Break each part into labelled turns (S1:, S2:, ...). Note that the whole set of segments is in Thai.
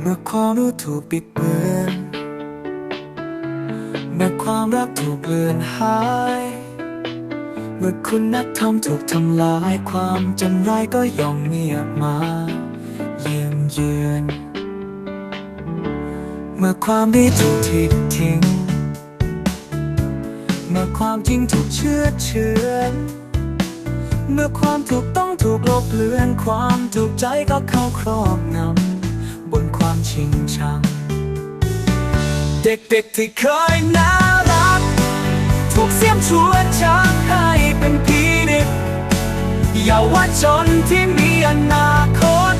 S1: เมื่อความรู้ถูกปิดเบือนเมื่อความรักถูกเลือนหาย เมื่อคุณธรรมถูกทำลายความจำร้ายก็ย่อมเงียบมาเยี่ยมเยือน เมื่อความดีถูกทิดทิ้ง เมื่อความจริงถูกเชื่อเชือนเมื่อความถูกต้องถูกลบเลือนความถูกใจก็เข้าครอบงำ เด็กๆที่เคยน่ารัก ถูกเสียมชวนชักให้เป็นผีดิบเยาวชนที่มีอนาคต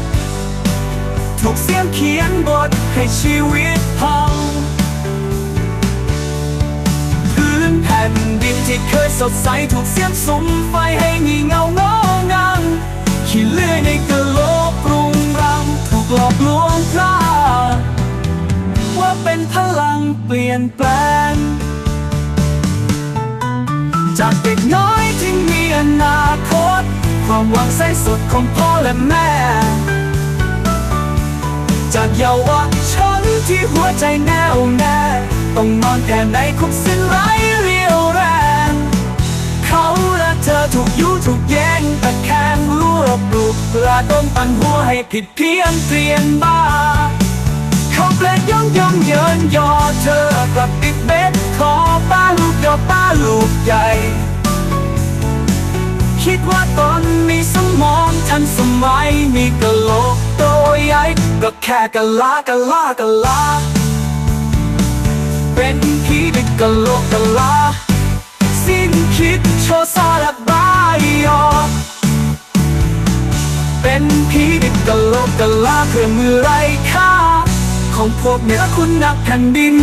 S1: ถูกเสียมเขียนบทให้ชีวิตพังพื้นแผ่นดินที่เคยสดใส ถูกเสียมสุมไฟให้งีเงาโงองังขี้เลื่อยในกะโหลก เปลี่ยนแปลง จากเด็กน้อยที่มีอนาคต ความหวังใสสุดของพ่อและแม่ จากเยาวชนที่หัวใจแน่วแน่ ต้องนอนแค่ในคุกสิ้นไร้เรียวแรง เขาและเธอถูกยุถูกแย่งตะแคงรวบปลุกปลาต้มปันหัวให้ผิดเพี้ยนเปลี่ยนบ้า เปลนย่องย่องเยินยอเธอกลับติดเบ็ดขอป้าลูกดอกป้าลูกใหญ่ คิดว่าตนมีสมองทันสมัยมีกะโหลกตัวใหญ่ก็แค่กะลากะลากะลา เป็นผีเด็กกะโหลกกะลา สิ้นคิดโชซาลาบายออกเป็นผีดิบกะโหลกกะลาเพื่อมือไรค่า ของพวกเนื้อคุณนักแผ่นดิน